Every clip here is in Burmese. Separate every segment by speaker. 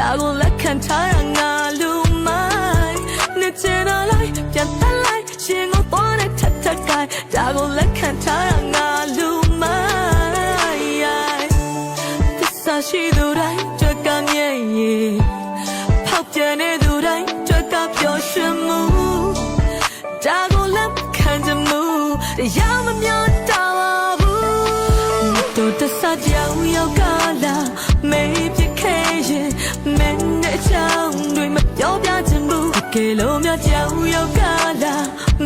Speaker 1: ဒါကိုလက်ခံထားရငါလူမိုင်းနှစ်ချင်တော့လိုက်ပြန်တက်လိုက်ရှင်ကိုပေါ်နဲ့ထက်ထက်ကိုင်းဒါကိုလက်ခံထားရငါလူမိုင်းသစ္စာရှိသူတိုင်းကြွက်ကမြဲ့ရဲ့ဖောက်ပြန်တဲ့ ကဲလို့မြကြောင်ရောက်ကလာ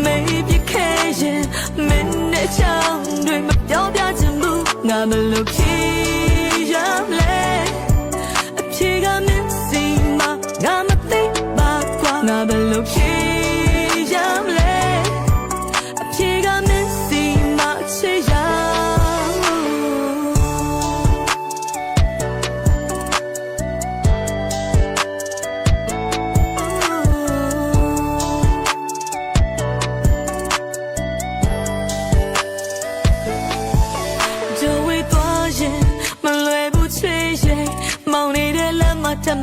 Speaker 1: မေးပြခဲ့ရင်မင်းနဲ့ချောင်းတွေမပြောပြချင်ဘူးငါမလို့ဖြစ်ရမလဲအဖြေကမင်းစီမငါမသိပါကွာငါဘယ်လိုဖြ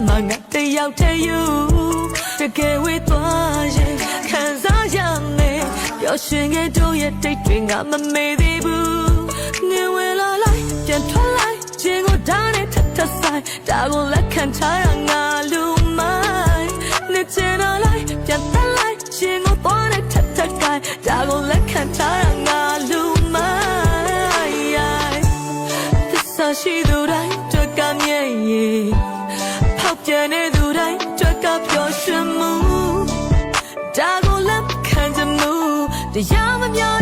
Speaker 1: မ်းမှာတမငါတယောက်တည်းယူတကယ်ဝေးသွားရင်ခံစားရမယ်ပျော်ရွှင်ခဲ့တို့ရဲ့တိတ်တွေငါမမေ့သေးဘူးနေဝင်လာလိုက်ပြန်ထွက်လိုက်ခြင်းကိုဒါနဲ့ထပ်ထပ်ဆိုင်ဒါကိုလက်ခံထားရငါလူမိုင်းနေချင်တော့လိုက်ပြန်တက်လိုက်ခြင်းကိုသွားနဲ့ထပ်ထပ်ကိုင်းဒါကိုလက်ခံထားရငါလူမိုင်းသစ္စာရှိသူတိုင်းကြွက်ကမြဲ့ရဲ့ဖော က်ပြန်တဲ့သူတိုင်းကြွက်ကပျော်ရွှင်မှုဒါကိုလက်ခံကြမှုတရားမမျော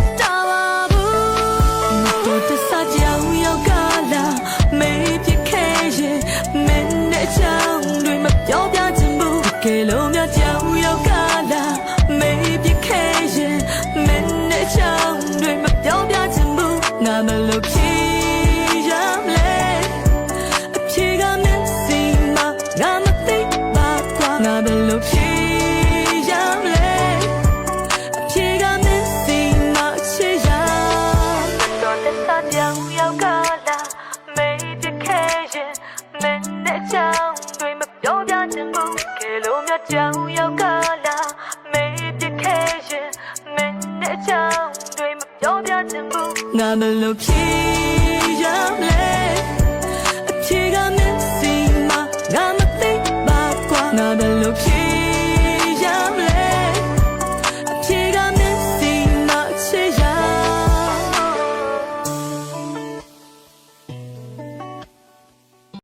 Speaker 1: ပြောင်ရောက်ကလာမေးပြခဲ့ရင်မင်းနဲ့ချောင်းတွေမပြောပြချင်ဘူးကဲလို့မြချောင်းရောက်ကလာမေးပြခဲ့ရင်မင်းနဲ့ချောင်းတွေမပြောပြချင်ဘူးငါမလို့ဖြစ်